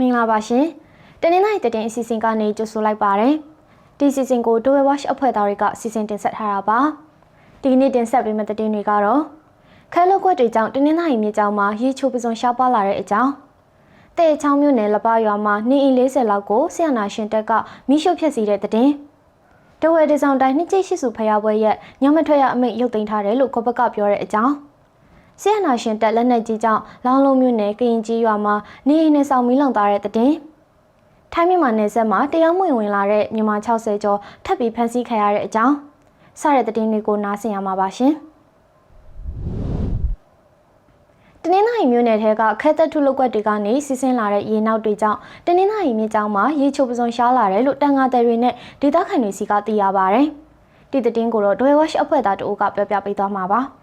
မင်္ဂလာပါရှင်။တနင်္လာရီတည်င်းအစီအစဉ်ကနေကြိုဆိုလိုက်ပါရစေ။ဒီစီစဉ်ကို Dwell Watch အဖွဲ့သားတွေကစီစဉ်တင်ဆက်ထားတာပါ။ဒီနေ့တင်ဆက်ပေးမယ့်သတင်းတွေကတော့ခဲလောက်ကွက်တွေကြောင့်တနင်္လာရီမြေကြောင်မှာရေချိုးပစုံရှားပွားလာတဲ့အကြောင်းတဲ့ချောင်းမြို့နယ်လပရွာမှာနေအိမ်40လောက်ကိုဆီယနာရှင်တက်ကမိရှုဖျက်ဆီးတဲ့သတင်းတဝဲဒီဆောင်တိုင်းနှစ်ကျိတ်ရှိစုဖျားပွဲရဲ့ညမထွက်ရအမိတ်ရုပ်သိမ်းထားတယ်လို့ကိုဘကပြောတဲ့အကြောင်း ဆီယနာရှင်တက်လက်နက်ကြီးကြောင့်လောင်းလုံးမြို့နယ်ကရင်ကြီးရွာမှာနေအိမ်နဲ့ဆောင်မီးလောင်သွားတဲ့တဲ့ထိုင်းမြန်မာနယ်စပ်မှာတရားမဝင်ဝင်လာတဲ့မြန်မာ60ကျော်ထပ်ပြီးဖမ်းဆီးခံရတဲ့အကြောင်းစတဲ့တဲ့တင်တွေကိုနားဆင်ရမှာပါရှင်။တနင်္လာရီမြို့နယ်ထဲကခဲသက်ထုလုပ်ကွက်တွေကနေစီးဆင်းလာတဲ့ရေနောက်တွေကြောင့်တနင်္လာရီမြစ်ကြောင်းမှာရေချိုပစုံရှားလာတယ်လို့တန်ငါတယ်တွေနဲ့ဒေသခံတွေစီကသိရပါဗျ။ဒီသတင်းကိုတော့ Dwell Watch အဖွဲ့သားတို့ကပြောပြပေးသွားမှာပါ။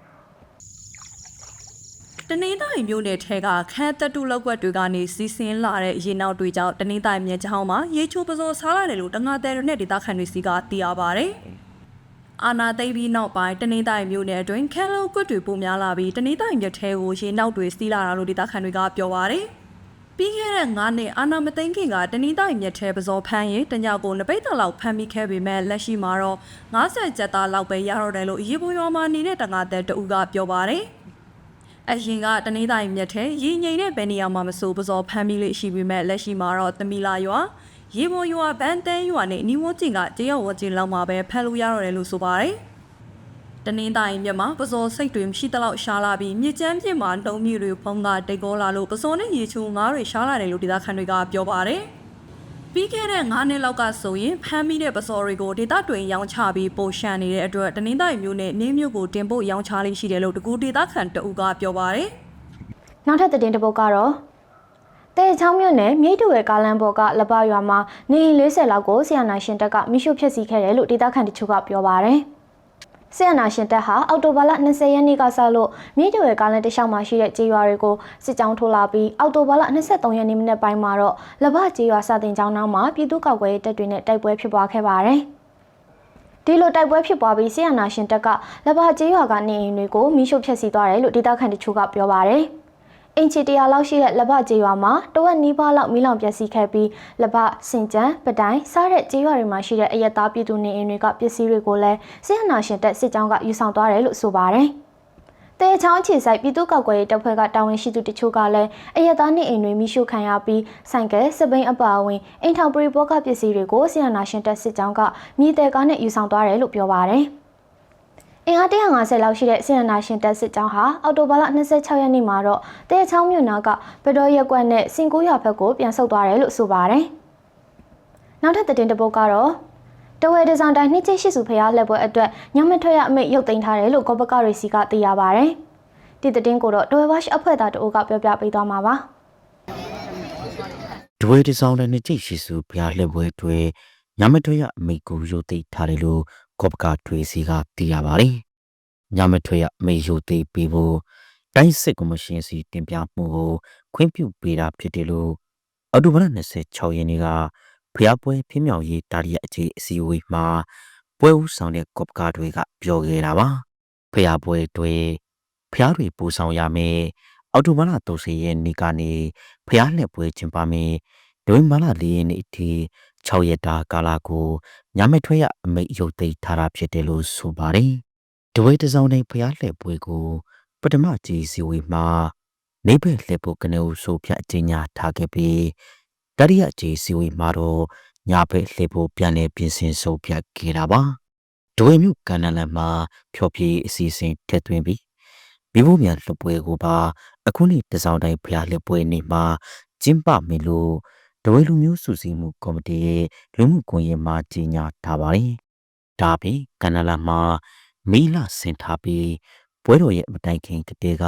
တနင်္သာရီမြို့နယ်ထဲကခန်းတက်တူလောက်ွက်တွေကနေစီးဆင်းလာတဲ့ရေနောက်တွေကြောင့်တနင်္သာရီမြစ်ချောင်းမှာရေချိုးပစုံစားလာတယ်လို့တငါတဲ့တွေနဲ့ဒေသခံတွေစီကသိရပါဗျ။အာနာသိမ့်ပြီးနောက်ပိုင်းတနင်္သာရီမြို့နယ်အတွင်းခန်းလောက်ကွက်တွေပုံများလာပြီးတနင်္သာရီမြစ်ထဲကိုရေနောက်တွေစီးလာတာလို့ဒေသခံတွေကပြောပါဗျ။ပြီးခဲ့တဲ့9နှစ်အာနာမသိန်းခင်ကတနင်္သာရီမြစ်ထဲပစော်ဖမ်းရင်တညကိုနပိတ်တလောက်ဖမ်းမိခဲ့ပေမဲ့လက်ရှိမှာတော့90ကျပ်သားလောက်ပဲရတော့တယ်လို့ရေပေါ်ရွာမှာနေတဲ့တငါတဲ့တူကပြောပါဗျ။ အရင်ကတနင်္သာရီမြက်ထဲရေငိမ်တဲ့ဘယ်နေရာမှာမဆိုပစော်ဖမ်းပြီးလေးရှိပေမဲ့လက်ရှိမှာတော့သမီလာရွာရေပေါ်ရွာဗန်တန်းရွာနဲ့နီဝကျင်ကတရောက်ဝကျင်လောက်မှာပဲဖမ်းလို့ရတော့တယ်လို့ဆိုပါတယ်။တနင်္သာရီမြက်မှာပစော်စိတ်တွေမရှိတလောက်ရှားလာပြီးမြစ်ကျန်းပြစ်မှာတုံးမြူတွေဖုံးကတိတ်ကောလာလို့ပစော်နဲ့ရေချိုငါးတွေရှားလာတယ်လို့ဒေသခံတွေကပြောပါတယ်။ ပြီးခဲ့တဲ့9နှစ်လောက်ကဆိုရင်ဖမ်းမိတဲ့ပစော်တွေကိုဒေသတွင်ရောင်းချပြီးပိုရှန်နေတဲ့အတွက်တနင်္သာရီမြို့နဲ့နေမြို့ကိုတင်ပို့ရောင်းချလေးရှိတယ်လို့တကူဒေသခံတအူကပြောပါတယ်နောက်ထပ်သတင်းတစ်ပုဒ်ကတော့တဲချောင်းမြို့နယ်မြိတ်တူရဲ့ကားလမ်းပေါ်ကလပရွာမှာနေအိမ်40လောက်ကိုဆီယနာရှင်တက်ကမိရှုဖျက်ဆီးခဲ့တယ်လို့ဒေသခံတချို့ကပြောပါရယ် ဆီယနာရှင်တက်ဟာအော်တိုဘာလ20ရက်နေ့ကစလို့မြိတ်တူရဲ့ကားလမ်းတစ်လျှောက်မှာရှိတဲ့ကြေးရွာတွေကိုစစ်ကြောင်းထိုးလာပြီးအော်တိုဘာလ23ရက်နေ့မနေ့ပိုင်းမှာတော့လပကြေးရွာစာတင်ကျောင်းနောက်မှာပြည်သူ့ကောက်ကွယ်ရေးတပ်တွေနဲ့တိုက်ပွဲဖြစ်ပွားခဲ့ပါရယ်ဒီလိုတိုက်ပွဲဖြစ်ပွားပြီးဆီယနာရှင်တက်ကလပကြေးရွာကနေအိမ်တွေကိုမိရှုဖျက်ဆီးသွားတယ်လို့ဒေသခံတချို့ကပြောပါရယ် အင်ချီတရာလောက်ရှိတဲ့လက်ဘကျေးရွာမှာတဝက်နီးပါးလောက်မီးလောင်ပျက်စီးခဲ့ပြီးလက်ဘစင်ကြံပတိုင်စားတဲ့ကျေးရွာတွေမှာရှိတဲ့အရက်သားပြည်သူနေအိမ်တွေကပစ္စည်းတွေကိုလည်းစစ်ဟနာရှင်တပ်စစ်ကြောင်းကယူဆောင်သွားတယ်လို့ဆိုပါတယ်။တဲချောင်းခြေဆိုင်ပြည်သူ့ကောက်ကွယ်ရေးတပ်ဖွဲ့ကတာဝန်ရှိသူတချို့ကလည်းအရက်သားနေအိမ်တွေမိရှုခံရပြီးဆိုင်ကယ်စပိန်အပါအဝင်အိမ်ထောင်ပရိဘောကပစ္စည်းတွေကိုစစ်ဟနာရှင်တပ်စစ်ကြောင်းကမြေတဲကားနဲ့ယူဆောင်သွားတယ်လို့ပြောပါတယ်။ အင်အား150လောက်ရှိတဲ့ဆီယနာရှင်တက်စစ်ကြောင်းဟာအော်တိုဘာလ26ရက်နေ့မှာတော့တဲချောင်းမြို့နာကဗတော်ရက်ကွက်နဲ့စင်ကိုရွာဘက်ကိုပြန်ဆုတ်သွားတယ်လို့ဆိုပါတယ်။နောက်ထပ်သတင်းတစ်ပုဒ်ကတော့တဝဲဒီဇိုင်တိုင်းနှစ်ချိတ်ရှိစုဖျားလက်ပွဲအတွက်ညမထွက်ရအမိတ်ရုပ်သိမ်းထားတယ်လို့ကောဘကရီစီကသိရပါတယ်။ဒီသတင်းကိုတော့တဝဲဘတ်အဖွဲ့သားတို့ကပြောပြပေးသွားမှာပါ။ဒွေဒီဆောင်တဲ့နှစ်ကျိတ်ရှိစုဘုရားလက်ပွဲတွေ ညမထွေရအမိတ်ကိုရုပ်သိမ်းထားတယ်လို့ကော့ပကာထွေစီကသိရပါတယ်။ညမထွေရအမိတ်ရုပ်သိမ်းပြီးဖို့တိုင်းစစ်ကော်မရှင်စီတင်ပြမှုကိုခွင့်ပြုပေးတာဖြစ်တယ်လို့အောက်တိုဘာလ26ရက်နေ့ကဘုရားပွဲဖင်းမြောင်ရေးတာရီယအခြေအစည်းအဝေးမှာပွဲဦးဆောင်တဲ့ကော့ပကာတွေကပြောခဲ့တာပါ။ဘုရားပွဲတွေဘုရားတွေပူဆောင်ရမယ်။အောက်တိုဘာလ30ရက်နေ့ကနေဘုရားလက်ပွဲကျင်းပမယ်။ဒိုဝင်ဘာလ4ရက်နေ့အထိ 6ရက်တာကာလကိုညမထွေရအမိတ်ရုပ်သိမ်းထားတာဖြစ်တယ်လို့ဆိုပါတယ်။ဒဝေတစောင်းในဖျားလှည့်ပွဲကိုပထမကြီးစီဝေမှာနေဘက်လှည့်ဖို့ကနေဦးဆိုဖြတ်အကျဉ်းညာထားခဲ့ပြီးတတိယကြီးစီဝေမှာတော့ညဘက်လှည့်ဖို့ပြန်လည်ပြင်ဆင်ဆုံးဖြတ်ခဲ့တာပါ။ဒဝေမြို့ကန္နလန်မှာဖျော်ဖြေအစီအစဉ်ထည့်သွင်းပြီးမိဖို့မြန်လှပွဲကိုပါအခုနေ့တစောင်းတိုင်းဖျားလှည့်ပွဲနေ့မှာကျင်းပမယ်လို့ ဒဝေလူမျိုးစုစည်းမှုကော်မတီရဲ့လူမှုကွန်ရက်မှာကြီးညာထားပါတယ်။ဒါပြင်ကန္နလာမှာမီလာဆင်ထားပြီးပွဲတော်ရဲ့မတိုင်ခင်တတဲက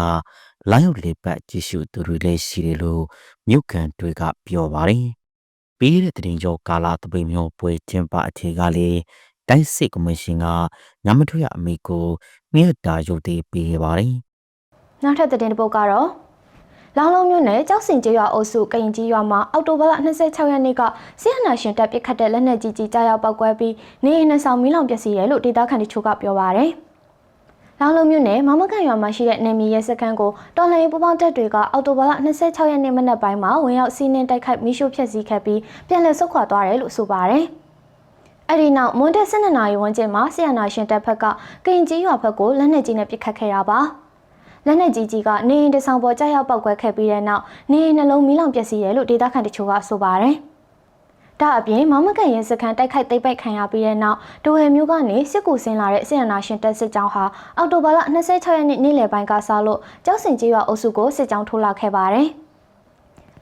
လာရောက်လေပတ်ကြည့်ရှုသူတွေလည်းရှိတယ်လို့မြို့ကန်တွေကပြောပါတယ်။ပြီးတဲ့တရင်ကျော်ကာလာတပိမျိုးပွဲကျင်းပအခြေကလေးတိုင်းစစ်ကော်မရှင်ကညမထွေရအမိကိုမြတ်တာရုပ်သေးပေးခဲ့ပါတယ်။နောက်ထပ်သတင်းတစ်ပုဒ်ကတော့ လောင်းလုံးမြို့နယ်ကြောက်စင်ကျေးရွာအုပ်စုကရင်ကြီးရွာမှာအောက်တိုဘာလ26ရက်နေ့ကဆီယနာရှင်တပ်ပစ်ခတ်တဲ့လက်နက်ကြီးကြီးကြားရောက်ပောက်ကွဲပြီးနေအိမ်နှစ်ဆောင်မီးလောင်ပျက်စီးတယ်လို့ဒေသခံတချို့ကပြောပါရယ်။လလောင်လုံးမြို့နယ်မမကန်ရွာမှာရှိတဲ့နေမီရဲစခန်းကိုတော်လှန်ရေးပူးပေါင်းတပ်တွေကအော်တိုဘာလ26ရက်နေ့မနက်ပိုင်းမှာဝင်ရောက်စီးနင်းတိုက်ခိုက်မိရှုဖျက်ဆီးခဲ့ပြီးပြန်လည်ဆုတ်ခွာသွားတယ်လို့ဆိုပါတယ်။အဲ့ဒီနောက်မွန်တက်12နာရီဝန်းကျင်မှာဆီယနာရှင်တပ်ဖက်ကကရင်ကြီးရွာဘက်ကိုလက်နက်ကြီးနဲ့ပစ်ခတ်ခဲ့တာပါ။ လက်နက်ကြီးကြီးကနေအိမ်တစ်ဆောင်ပေါ်ကြားရောက်ပောက်ကွဲခဲ့ပြီးတဲ့နောက်နေအိမ်နှလုံးမီးလောင်ပျက်စီးတယ်လို့ဒေသခံတချို့ကဆိုပါတယ်။ဒါအပြင်မမကန်ရဲစခန်းတိုက်ခိုက်သိမ်းပိုက်ခံရပြီးတဲ့နောက်ဒိုဟယ်မျိုးကနေစစ်ကူဆင်းလာတဲ့ဆီယနာရှင်တပ်စစ်ကြောင်းဟာအောက်တိုဘာလ26ရက်နေ့နေ့လယ်ပိုင်းကစလို့ကျောက်စင်ကြီးရွာအုပ်စုကိုစစ်ကြောင်းထိုးလာခဲ့ပါတယ်။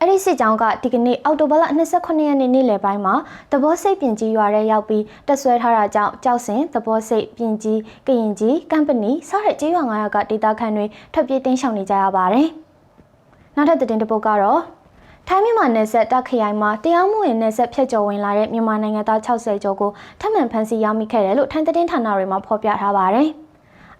အဲ့ဒီစစ်ကြောင်းကဒီကနေ့အောက်တိုဘာလ28ရက်နေ့နေ့လယ်ပိုင်းမှာသဘောစိတ်ပြင်ကြီးရွာထဲရောက်ပြီးတက်ဆွဲထားတာကြောင့်ကြောက်စင်သဘောစိတ်ပြင်ကြီးကရင်ကြီးကမ်ပဏီစတဲ့ကြေးရွာ900ကဒေသခံတွေထွက်ပြေးတင်းရှောင်နေကြရပါတယ်။နောက်ထပ်သတင်းတစ်ပုဒ်ကတော့ထိုင်းမြန်မာနယ်စပ်တပ်ခရိုင်မှာတရားမဝင်နယ်စပ်ဖြတ်ကျော်ဝင်လာတဲ့မြန်မာနိုင်ငံသား60ကျော်ကိုထပ်မံဖမ်းဆီးရမိခဲ့တယ်လို့ထိုင်းသတင်းဌာနတွေမှာဖော်ပြထားပါတယ်။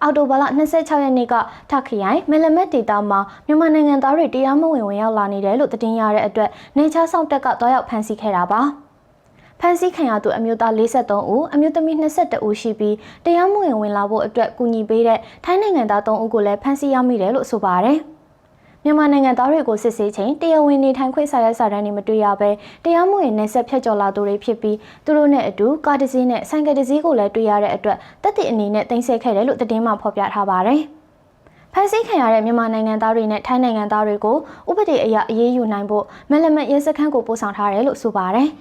အောက်တိုဘာလ26ရက်နေ့ကထခရိုင်မဲလမက်ဒေတာမှာမြန်မာနိုင်ငံသားတွေတရားမဝင်ဝင်ရောက်လာနေတယ်လို့သတင်းရတဲ့အတွက်နေချားဆောင်တက်ကတွားရောက်ဖမ်းဆီးခဲ့တာပါ။ဖမ်းဆီးခံရသူအမျိုးသား43ဦးအမျိုးသမီး22ဦးရှိပြီးတရားမဝင်ဝင်လာဖို့အတွက်ကူညီပေးတဲ့ထိုင်းနိုင်ငံသား3ဦးကိုလည်းဖမ်းဆီးရမိတယ်လို့ဆိုပါတယ်။ မြန်မာနိုင်ငံသားတွေကိုစစ်ဆေးချိန်တရားဝင်နေထိုင်ခွင့်စာရွက်စာတမ်းတွေမတွေ့ရဘဲတရားမဝင်နယ်ဆက်ဖြတ်ကျော်လာသူတွေဖြစ်ပြီးသူတို့နဲ့အတူကားတစ်စီးနဲ့ဆိုင်ကယ်တစ်စီးကိုလည်းတွေ့ရတဲ့အတွက်တပ်တည်အနေနဲ့တင်ဆက်ခဲ့တယ်လို့သတင်းမှဖော်ပြထားပါတယ်။ဖန်ဆီးခံရတဲ့မြန်မာနိုင်ငံသားတွေနဲ့ထိုင်းနိုင်ငံသားတွေကိုဥပဒေအရအရေးယူနိုင်ဖို့မဲလမတ်ရဲစခန်းကိုပို့ဆောင်ထားတယ်လို့ဆိုပါတယ်။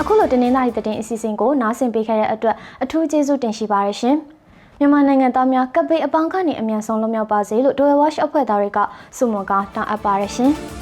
အခုလိုတင်းနေသားတဲ့တင်အစီအစဉ်ကိုနားဆင်ပေးခဲ့တဲ့အတွက်အထူးကျေးဇူးတင်ရှိပါတယ်ရှင်။ မြန်မာနိုင်ငံသားများကပ်ဘေးအပေါင်းကနေအမြန်ဆုံးလွတ်မြောက်ပါစေလို့ Doyle Watch အဖွဲ့သားတွေကဆုမွန်ကောင်းတောင်းအပ်ပါရရှင်။